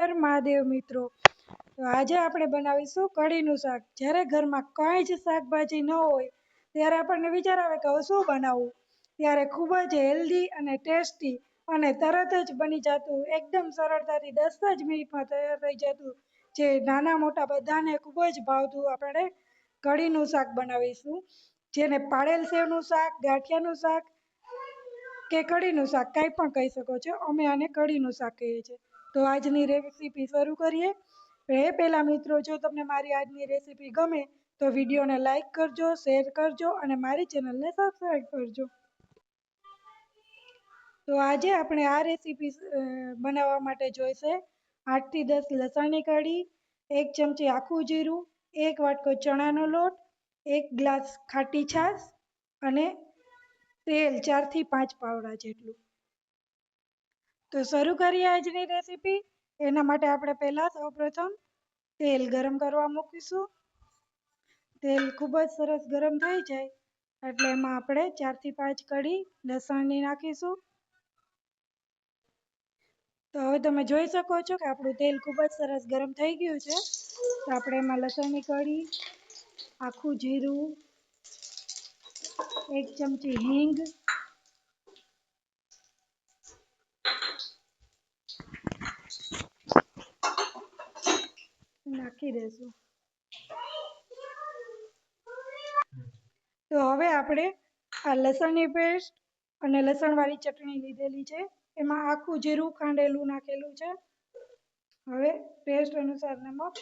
હર મહાદેવ મિત્રો. તો આજે આપણે બનાવીશું કઢીનું શાક. જ્યારે ઘરમાં કાંઈ જ શાકભાજી ન હોય, ત્યારે આપણને વિચાર આવે કે હવે શું બનાવવું? ત્યારે ખૂબ જ હેલ્ધી અને ટેસ્ટી અને તરત જ બની જતું, એકદમ સરળતાથી દસ જ મિનિટમાં તૈયાર થઈ જતું, જે નાના મોટા બધાને ખૂબ જ ભાવતું આપણે કઢીનું શાક બનાવીશું. જેને પાડેલ સેવનું શાક, ગાંઠિયાનું શાક કે કઢીનું શાક, કાંઈ પણ કહી શકો છો. અમે આને કઢીનું શાક કહીએ છીએ. તો આજની રેસીપી શરૂ કરીએ. એ પહેલાં મિત્રો, જો તમને મારી આજની રેસીપી ગમે, તો વિડીયોને લાઇક કરજો શેર કરજો અને મારી ચેનલને સબસ્ક્રાઈબ કરજો. તો આજે આપણે આ રેસીપી બનાવવા માટે જોઈશે. આઠથી દસ લસણની કઢી એક ચમચી આખું જીરું, એક વાટકો ચણાનો લોટ, એક ગ્લાસ ખાટી છાશ અને તેલ ચારથી પાંચ પાવડા જેટલું. તો શરૂ કરીએ આજની રેસીપી એના માટે આપણે પહેલાં સૌપ્રથમ તેલ ગરમ કરવા મૂકીશું. તેલ ખૂબ જ સરસ ગરમ થઈ જાય, એટલે એમાં આપણે ચારથી પાંચ કડી લસણની નાખીશું. તો હવે તમે જોઈ શકો છો કે આપણું તેલ ખૂબ જ સરસ ગરમ થઈ ગયું છે. તો આપણે એમાં લસણની કડી આખું જીરું, એક ચમચી હિંગ નાખી દઈશું તો હવે આપણે આ લસણની પેસ્ટ અને લસણવાળી ચટણી લીધેલી છે. એમાં આખું જીરું ખાંડેલું નાખેલું છે. હવે ટેસ્ટ અનુસાર નમક.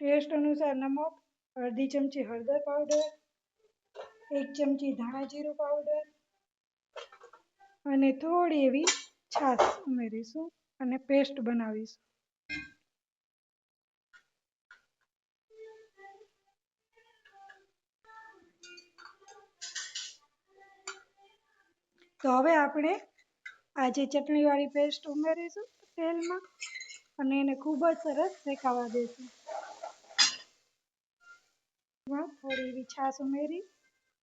ટેસ્ટ અનુસાર નમક, અડધી ચમચી હળદર પાવડર, એક ચમચી ધાણા જીરું પાવડર અને થોડી એવી છાશ ઉમેરીશું. અને પેસ્ટ બનાવીશ. તો હવે આપણે આ જે ચટણીવાળી પેસ્ટ ઉમેરીશું તેલમાં અને એને ખૂબ જ સરસ શેકાવા દઈશું થોડી એવી છાશ ઉમેરી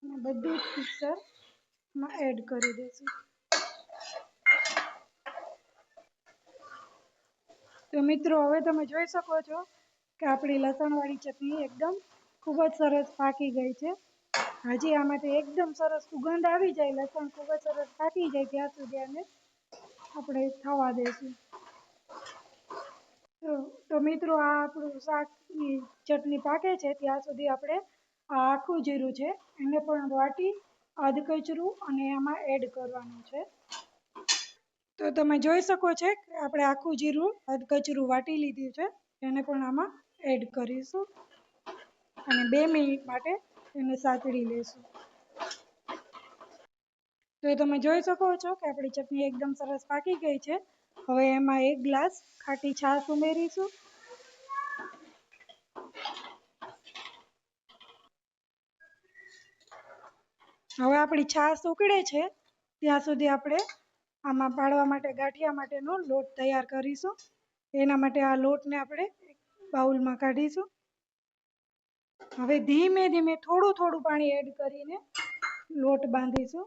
અને બધું જ મિક્સરમાં એડ કરી દઈશું તો મિત્રો, હવે તમે જોઈ શકો છો કે આપણી લસણવાળી ચટણી એકદમ ખૂબ જ સરસ પાકી ગઈ છે. હજી આમાંથી એકદમ સરસ સુગંધ આવી જાય, લસણ ખૂબ જ સરસ પાકી જાય ત્યાં સુધી આને આપણે થવા દઈશું તો મિત્રો, આ આપણું શાકની ચટણી પાકે છે, ત્યાં સુધી આપણે આ આખું જીરું છે, એને પણ વાટી, અધકચરું અને એમાં એડ કરવાનું છે. તો તમે જોઈ શકો છો કે આપણે આખું જીરું અધકચરું વાટી લીધું છે. એને પણ આમાં એડ કરીશું અને બે મિનિટ માટે એને સાતળી લેશું. તો તમે જોઈ શકો છો કે આપણી ચટણી એકદમ સરસ પાકી ગઈ છે. હવે એમાં એક ગ્લાસ ખાટી છાશ ઉમેરીશું. હવે આપણી છાશ ઉકળે છે. ત્યાં સુધી આપણે આમાં પાડવા માટે ગાંઠિયા માટેનો લોટ તૈયાર કરીશું. એના માટે આ લોટને આપણે બાઉલમાં કાઢીશું. હવે ધીમે ધીમે થોડું થોડું પાણી એડ કરીને લોટ બાંધીશું.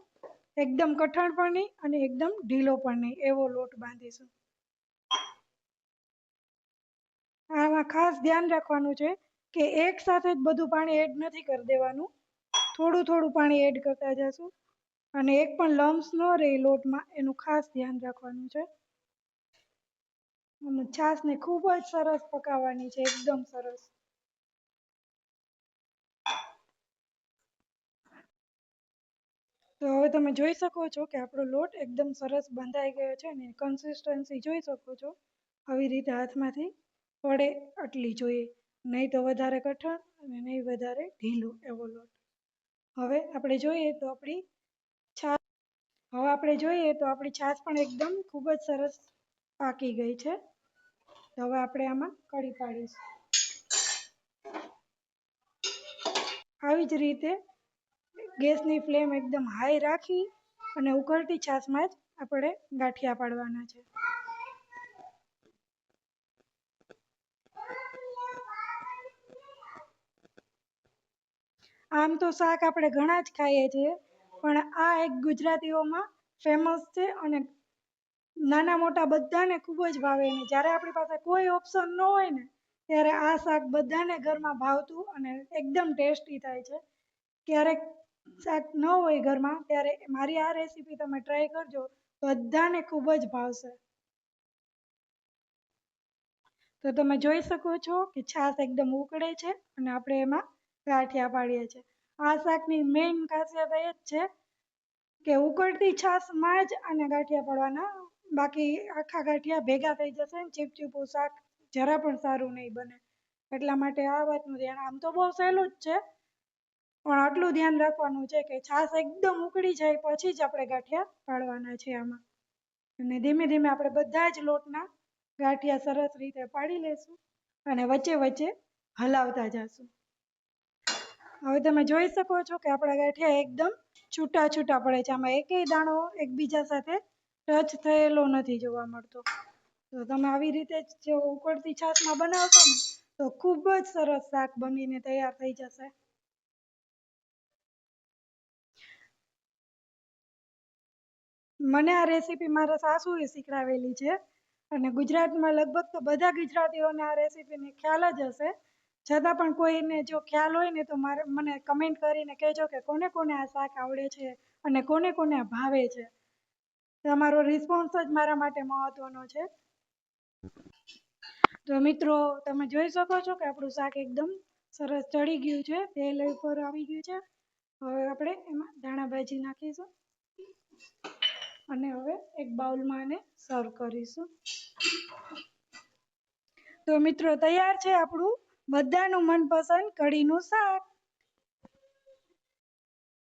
એકદમ કઠણ પણ નહીં અને એકદમ ઢીલો પણ નહીં એવો લોટ બાંધીશું. આમાં ખાસ ધ્યાન રાખવાનું છે કે એક સાથે જ બધું પાણી એડ નથી કરી દેવાનું. થોડું થોડું પાણી એડ કરતા જશું. અને એક પણ લમ્સ ન રહે લોટમાં, એનું ખાસ ધ્યાન રાખવાનું છે. અને છાશને ખૂબ જ સરસ પકાવવાની છે, એકદમ સરસ. તો હવે તમે જોઈ શકો છો કે આપણો લોટ એકદમ સરસ બંધાઈ ગયો છે ને કન્સિસ્ટન્સી જોઈ શકો છો. આવી રીતે હાથમાંથી પડે આટલી જોઈએ. નહીં તો વધારે કઠણ અને નહીં વધારે ઢીલું એવો લોટ. હવે આપણે જોઈએ તો આપણી હવે આપણે જોઈએ તો આપણી છાશ પણ એકદમ ખૂબ જ સરસ પાકી ગઈ છે. તો હવે આપણે આમાં કઢી પાડીશું. આવી જ રીતે ગેસની ફ્લેમ એકદમ હાઈ રાખી અને ઉકળતી છાશમાં જ આપણે ગાંઠિયા પાડવાના છે. આમ તો શાક આપણે ઘણા જ ખાઈએ છીએ. પણ આ એક ગુજરાતીઓમાં ફેમસ છે અને નાના મોટા બધાને ખૂબ જ ભાવે ને જ્યારે આપણી પાસે કોઈ ઓપ્શન ન હોય ને, ત્યારે આ શાક બધાને ઘરમાં ભાવતું અને એકદમ ટેસ્ટી થાય છે. ક્યારેક શાક ન હોય ઘરમાં, ત્યારે મારી આ રેસીપી તમે ટ્રાય કરજો, બધાને ખૂબ જ ભાવશે. તો તમે જોઈ શકો છો કે છાશ એકદમ ઉકળે છે અને આપણે એમાં ગાંઠિયા પાડીએ છીએ. આ શાકની મેઇન ખાસિયત એ જ છે કે ઉકળતી છાશમાં જ આને ગાંઠિયા પાડવાના, બાકી આખા ગાંઠિયા ભેગા થઈ જશે ને ચીપચીપું શાક જરા પણ સારું નહીં બને. એટલા માટે આ વાતનું ધ્યાન, આમ તો બહુ સહેલું જ છે, પણ આટલું ધ્યાન રાખવાનું છે કે છાશ એકદમ ઉકળી જાય પછી જ આપણે ગાંઠિયા પાડવાના છે આમાં. અને ધીમે ધીમે આપણે બધા જ લોટના ગાંઠિયા સરસ રીતે પાડી લેશું અને વચ્ચે વચ્ચે હલાવતા જશું. હવે તમે જોઈ શકો છો કે આપણા ગાંઠિયા એકદમ છૂટા છૂટા પડે છે. આમાં એકેય દાણો એકબીજા સાથે ટચ થયેલો નથી જોવા મળતો. તો તમે આવી રીતે જો ઉકળતી છાશમાં બનાવશો ને, તો ખૂબ જ સરસ શાક બનીને તૈયાર થઈ જશે. મને આ રેસીપી મારા સાસુએ શીખડાવેલી છે અને ગુજરાતમાં લગભગ તો બધા ગુજરાતીઓને આ રેસીપીની ખ્યાલ જ હશે. છતાં પણ કોઈને જો ખ્યાલ હોય ને તો મારે મને કમેન્ટ કરીને કહેજો કે કોને કોને આ શાક આવડે છે અને કોને કોને ભાવે છે. તમારો રિસ્પોન્સ જ મારા માટે મહત્વનો છે. તો મિત્રો, તમે જોઈ શકો છો કે આપણું શાક એકદમ સરસ ચડી ગયું છે, તેલ ઉપર આવી ગયું છે. હવે આપણે એમાં ધાણા ભાજી નાખીશું અને હવે એક બાઉલમાં આને સર્વ કરીશું. તો મિત્રો, તૈયાર છે આપણું બધાનું મનપસંદ કઢીનું શાક.